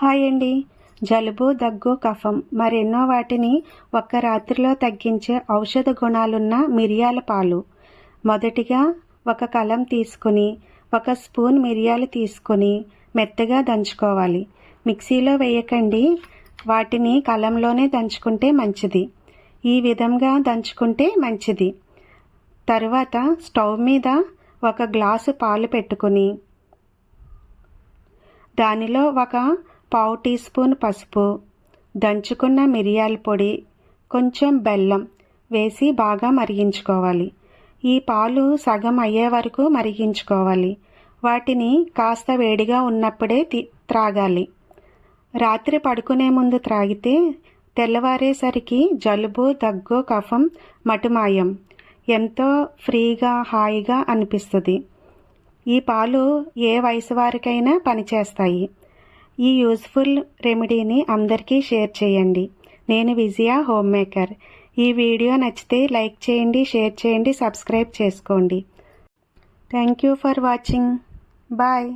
Hi అండి జలుబు దగ్గు కఫం మరెన్నో వాటిని ఒక్క రాత్రిలో తగ్గించే ఔషధ గుణాలున్న మిరియాల పాలు. మొదటిగా ఒక కలం తీసుకుని ఒక స్పూన్ మిరియాలు తీసుకొని మెత్తగా దంచుకోవాలి. మిక్సీలో వేయకండి. వాటిని కలంలోనే దంచుకుంటే మంచిది. ఈ విధంగా దంచుకుంటే మంచిది. తరువాత స్టవ్ మీద ఒక గ్లాసు పాలు పెట్టుకుని దానిలో ఒక పావు టీ స్పూన్ పసుపు దంచుకున్న మిరియాల పొడి కొంచెం బెల్లం వేసి బాగా మరిగించుకోవాలి. ఈ పాలు సగం అయ్యే వరకు మరిగించుకోవాలి. వాటిని కాస్త వేడిగా ఉన్నప్పుడే తి త్రాగాలి. రాత్రి పడుకునే ముందు త్రాగితే తెల్లవారేసరికి జలుబు దగ్గు కఫం మటుమాయం ఎంతో ఫ్రీగా హాయిగా అనిపిస్తుంది. ఈ పాలు ఏ వయసు వారికైనా పనిచేస్తాయి. ఈ యూస్ఫుల్ రెమెడీని అందరికీ షేర్ చేయండి. నేను విజయ హోమ్ మేకర్ ఈ వీడియో నచ్చితే లైక్ చేయండి షేర్ చేయండి సబ్స్క్రైబ్ చేసుకోండి. Thank you for watching. Bye.